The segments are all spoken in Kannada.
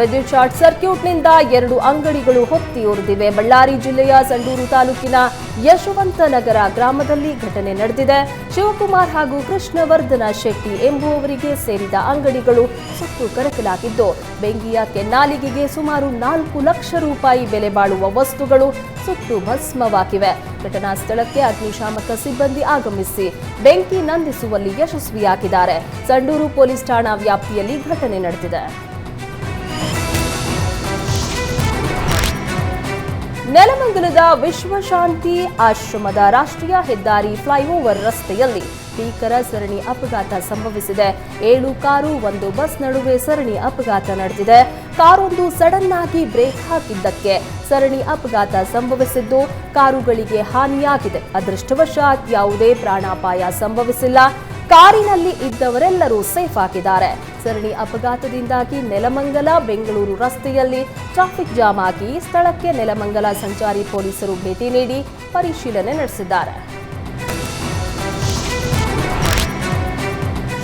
ವಿದ್ಯುತ್ ಶಾರ್ಟ್ ಸರ್ಕ್ಯೂಟ್ನಿಂದ ಎರಡು ಅಂಗಡಿಗಳು ಹೊತ್ತಿ ಉರಿದಿವೆ ಬಳ್ಳಾರಿ ಜಿಲ್ಲೆಯ ಸಂಡೂರು ತಾಲೂಕಿನ ಯಶವಂತನಗರ ಗ್ರಾಮದಲ್ಲಿ ಘಟನೆ ನಡೆದಿದೆ. ಶಿವಕುಮಾರ್ ಹಾಗೂ ಕೃಷ್ಣವರ್ಧನ ಶೆಟ್ಟಿ ಎಂಬುವವರಿಗೆ ಸೇರಿದ ಅಂಗಡಿಗಳು ಸುಟ್ಟು ಕರಕಲಾಗಿದ್ದು, ಬೆಂಕಿಯ ಕೆನ್ನಾಲಿಗೆಗೆ ಸುಮಾರು ನಾಲ್ಕು ಲಕ್ಷ ರೂಪಾಯಿ ಬೆಲೆ ಬಾಳುವ ವಸ್ತುಗಳು ಸುಟ್ಟು ಭಸ್ಮವಾಗಿವೆ. ಘಟನಾ ಸ್ಥಳಕ್ಕೆ ಅಗ್ನಿಶಾಮಕ ಸಿಬ್ಬಂದಿ ಆಗಮಿಸಿ ಬೆಂಕಿ ನಂದಿಸುವಲ್ಲಿ ಯಶಸ್ವಿಯಾಗಿದ್ದಾರೆ. ಸಂಡೂರು ಪೊಲೀಸ್ ಠಾಣಾ ವ್ಯಾಪ್ತಿಯಲ್ಲಿ ಘಟನೆ ನಡೆದಿದೆ. ನೆಲಮಂಗಲದ ವಿಶ್ವಶಾಂತಿ ಆಶ್ರಮದ ರಾಷ್ಟ್ರೀಯ ಹೆದ್ದಾರಿ ಫ್ಲೈಓವರ್ ರಸ್ತೆಯಲ್ಲಿ ಭೀಕರ ಸರಣಿ ಅಪಘಾತ ಸಂಭವಿಸಿದೆ. ಏಳು ಕಾರು, ಒಂದು ಬಸ್ ನಡುವೆ ಸರಣಿ ಅಪಘಾತ ನಡೆದಿದೆ. ಕಾರೊಂದು ಸಡನ್ ಆಗಿ ಬ್ರೇಕ್ ಹಾಕಿದ್ದಕ್ಕೆ ಸರಣಿ ಅಪಘಾತ ಸಂಭವಿಸಿದ್ದು, ಕಾರುಗಳಿಗೆ ಹಾನಿಯಾಗಿದೆ. ಅದೃಷ್ಟವಶಾತ್ ಯಾವುದೇ ಪ್ರಾಣಾಪಾಯ ಸಂಭವಿಸಿಲ್ಲ. ಕಾರಿನಲ್ಲಿ ಇದ್ದವರೆಲ್ಲರೂ ಸೇಫ್ ಆಗಿದ್ದಾರೆ ಸರಣಿ ಅಪಘಾತದಿಂದಾಗಿ ನೆಲಮಂಗಲ, ಬೆಂಗಳೂರು ರಸ್ತೆಯಲ್ಲಿ ಟ್ರಾಫಿಕ್ ಜಾಮ್ ಆಗಿ ಸ್ಥಳಕ್ಕೆ ನೆಲಮಂಗಲ ಸಂಚಾರಿ ಪೊಲೀಸರು ಭೇಟಿ ನೀಡಿ ಪರಿಶೀಲನೆ ನಡೆಸಿದ್ದಾರೆ.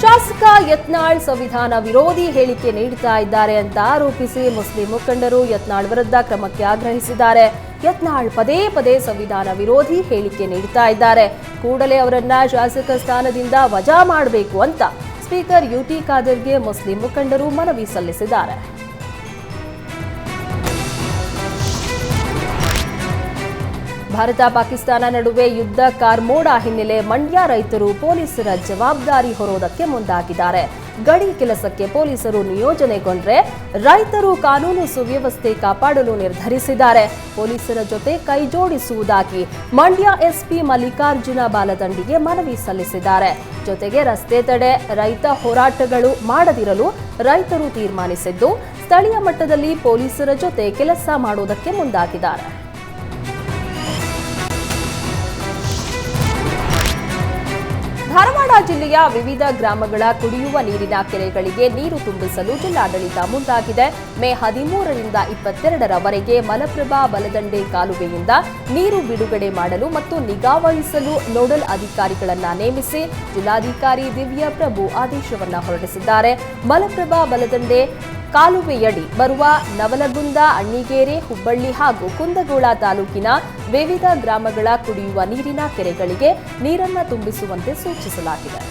ಶಾಸಕ ಯತ್ನಾಳ್ ಸಂವಿಧಾನ ವಿರೋಧಿ ಹೇಳಿಕೆ ನೀಡುತ್ತಾ ಇದ್ದಾರೆ ಅಂತ ಆರೋಪಿಸಿ ಮುಸ್ಲಿಂ ಮುಖಂಡರು ಯತ್ನಾಳ್ ವಿರುದ್ಧ ಕ್ರಮಕ್ಕೆ ಆಗ್ರಹಿಸಿದ್ದಾರೆ. ಯತ್ನಾಳ್ ಪದೇ ಪದೇ ಸಂವಿಧಾನ ವಿರೋಧಿ ಹೇಳಿಕೆ ನೀಡ್ತಾ ಇದ್ದಾರೆ. ಕೂಡಲೇ ಅವರನ್ನ ಶಾಸಕ ಸ್ಥಾನದಿಂದ ವಜಾ ಮಾಡಬೇಕು ಅಂತ ಸ್ಪೀಕರ್ ಯುಟಿ ಖಾದರ್ಗೆ ಮುಸ್ಲಿಂ ಮುಖಂಡರು ಮನವಿ ಸಲ್ಲಿಸಿದ್ದಾರೆ. ಭಾರತ ಪಾಕಿಸ್ತಾನ ನಡುವೆ ಯುದ್ಧ ಕಾರ್ಮೋಡ ಹಿನ್ನೆಲೆ ಮಂಡ್ಯ ರೈತರು ಪೊಲೀಸರ ಜವಾಬ್ದಾರಿ ಹೊರೋದಕ್ಕೆ ಮುಂದಾಗಿದ್ದಾರೆ. ಗಡಿ ಕೆಲಸಕ್ಕೆ ಪೊಲೀಸರು ನಿಯೋಜನೆಗೊಂಡ್ರೆ ರೈತರು ಕಾನೂನು ಸುವ್ಯವಸ್ಥೆ ಕಾಪಾಡಲು ನಿರ್ಧರಿಸಿದ್ದಾರೆ. ಪೊಲೀಸರ ಜೊತೆ ಕೈಜೋಡಿಸುವುದಾಗಿ ಮಂಡ್ಯ ಎಸ್ಪಿ ಮಲ್ಲಿಕಾರ್ಜುನ ಬಾಲದಂಡಿಗೆ ಮನವಿ ಸಲ್ಲಿಸಿದ್ದಾರೆ. ಜೊತೆಗೆ ರಸ್ತೆ ತಡೆ, ರೈತ ಹೋರಾಟಗಳು ಮಾಡದಿರಲು ರೈತರು ತೀರ್ಮಾನಿಸಿದ್ದು, ಸ್ಥಳೀಯ ಮಟ್ಟದಲ್ಲಿ ಪೊಲೀಸರ ಜೊತೆ ಕೆಲಸ ಮಾಡುವುದಕ್ಕೆ ಮುಂದಾಗಿದ್ದಾರೆ. ಜಿಲ್ಲೆಯ ವಿವಿಧ ಗ್ರಾಮಗಳ ಕುಡಿಯುವ ನೀರಿನ ಕೆರೆಗಳಿಗೆ ನೀರು ತುಂಬಿಸಲು ಜಿಲ್ಲಾಡಳಿತ ಮುಂದಾಗಿದೆ. ಮೇ ಹದಿಮೂರರಿಂದ ಇಪ್ಪತ್ತೆರಡರವರೆಗೆ ಮಲಪ್ರಭಾ ಬಲದಂಡೆ ಕಾಲುವೆಯಿಂದ ನೀರು ಬಿಡುಗಡೆ ಮಾಡಲು ಮತ್ತು ನಿಗಾವಹಿಸಲು ನೋಡಲ್ ಅಧಿಕಾರಿಗಳನ್ನು ನೇಮಿಸಿ ಜಿಲ್ಲಾಧಿಕಾರಿ ದಿವ್ಯ ಪ್ರಭು ಆದೇಶವನ್ನು ಹೊರಡಿಸಿದ್ದಾರೆ. ಮಲಪ್ರಭಾ ಬಲದಂಡೆ ಕಾಲುವೆಯಡಿ ಬರುವ ನವಲಗುಂದ, ಅಣ್ಣಿಗೇರೆ, ಹುಬ್ಬಳ್ಳಿ ಹಾಗೂ ಕುಂದಗೋಳ ತಾಲೂಕಿನ ವಿವಿಧ ಗ್ರಾಮಗಳ ಕುಡಿಯುವ ನೀರಿನ ಕೆರೆಗಳಿಗೆ ನೀರನ್ನು ತುಂಬಿಸುವಂತೆ ಸೂಚಿಸಲಾಗಿದೆ.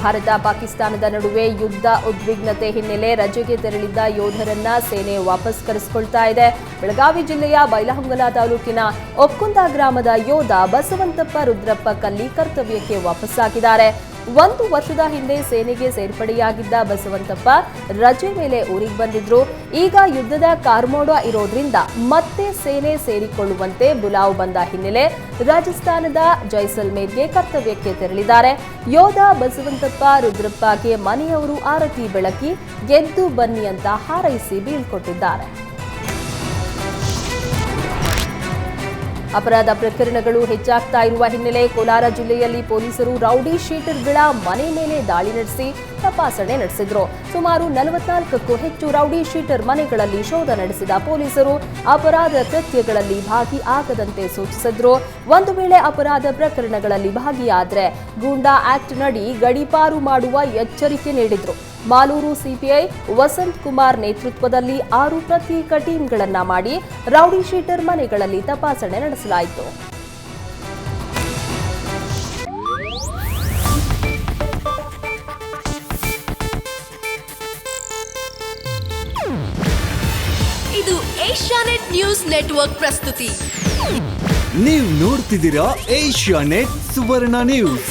ಭಾರತ ಪಾಕಿಸ್ತಾನದ ನಡುವೆ ಯುದ್ಧ ಉದ್ವಿಗ್ನತೆ ಹಿನ್ನೆಲೆ ರಜೆಗೆ ತೆರಳಿದ್ದ ಯೋಧರನ್ನ ಸೇನೆ ವಾಪಸ್ ಕರೆಸಿಕೊಳ್ತಾ ಇದೆ. ಬೆಳಗಾವಿ ಜಿಲ್ಲೆಯ ಬೈಲಹೊಂಗಲ ತಾಲೂಕಿನ ಒಕ್ಕುಂದ ಗ್ರಾಮದ ಯೋಧ ಬಸವಂತಪ್ಪ ರುದ್ರಪ್ಪ ಕಲ್ಲಿ ಕರ್ತವ್ಯಕ್ಕೆ ವಾಪಸ್ಸಾಗಿದ್ದಾರೆ. ಒಂದು ವರ್ಷದ ಹಿಂದೆ ಸೇನೆಗೆ ಸೇರ್ಪಡೆಯಾಗಿದ್ದ ಬಸವಂತಪ್ಪ ರಜೆ ಮೇಲೆ ಊರಿಗೆ ಬಂದಿದ್ರು. ಈಗ ಯುದ್ಧದ ಕಾರ್ಮೋಡ ಇರೋದ್ರಿಂದ ಮತ್ತೆ ಸೇನೆ ಸೇರಿಕೊಳ್ಳುವಂತೆ ಬುಲಾವ್ ಬಂದ ಹಿನ್ನೆಲೆ ರಾಜಸ್ಥಾನದ ಜೈಸಲ್ಮೇರ್ಗೆ ಕರ್ತವ್ಯಕ್ಕೆ ತೆರಳಿದ್ದಾರೆ. ಯೋಧ ಬಸವಂತಪ್ಪ ರುದ್ರಪ್ಪಗೆ ಮನೆಯವರು ಆರತಿ ಬೆಳಕಿ, ಗೆದ್ದು ಬನ್ನಿ ಅಂತ ಹಾರೈಸಿ ಬೀಳ್ಕೊಟ್ಟಿದ್ದಾರೆ. ಅಪರಾಧ ಪ್ರಕರಣಗಳು ಹೆಚ್ಚಾಗ್ತಾ ಇರುವ ಹಿನ್ನೆಲೆ ಕೋಲಾರ ಜಿಲ್ಲೆಯಲ್ಲಿ ಪೊಲೀಸರು ರೌಡಿ ಶೀಟರ್ಗಳ ಮನೆ ಮೇಲೆ ದಾಳಿ ನಡೆಸಿ ತಪಾಸಣೆ ನಡೆಸಿದ್ರು. ಸುಮಾರು ನಲವತ್ನಾಲ್ಕಕ್ಕೂ ಹೆಚ್ಚು ರೌಡಿ ಶೀಟರ್ ಮನೆಗಳಲ್ಲಿ ಶೋಧ ನಡೆಸಿದ ಪೊಲೀಸರು ಅಪರಾಧ ಕೃತ್ಯಗಳಲ್ಲಿ ಭಾಗಿ ಆಗದಂತೆ ಸೂಚಿಸಿದ್ರು. ಒಂದು ವೇಳೆ ಅಪರಾಧ ಪ್ರಕರಣಗಳಲ್ಲಿ ಭಾಗಿಯಾದ್ರೆ ಗೂಂಡಾ ಆಕ್ಟ್ ನಡಿ ಗಡೀಪಾರು ಮಾಡುವ ಎಚ್ಚರಿಕೆ ನೀಡಿದ್ರು. ಮಾಲೂರು ಸಿಪಿಐ ವಸಂತ್ ಕುಮಾರ್ ನೇತೃತ್ವದಲ್ಲಿ ಆರು ಪ್ರತ್ಯೇಕ ಟೀಮ್ಗಳನ್ನ ಮಾಡಿ ರೌಡಿ ಶೀಟರ್ ಮನೆಗಳಲ್ಲಿ ತಪಾಸಣೆ ನಡೆಸಲಾಯಿತು ಇದು ಏಷ್ಯಾನೆಟ್ ನ್ಯೂಸ್ ನೆಟ್ವರ್ಕ್ ಪ್ರಸ್ತುತಿ. ನೀವು ನೋಡ್ತಿದ್ದೀರಾ ಏಷ್ಯಾನೆಟ್ ಸುವರ್ಣ ನ್ಯೂಸ್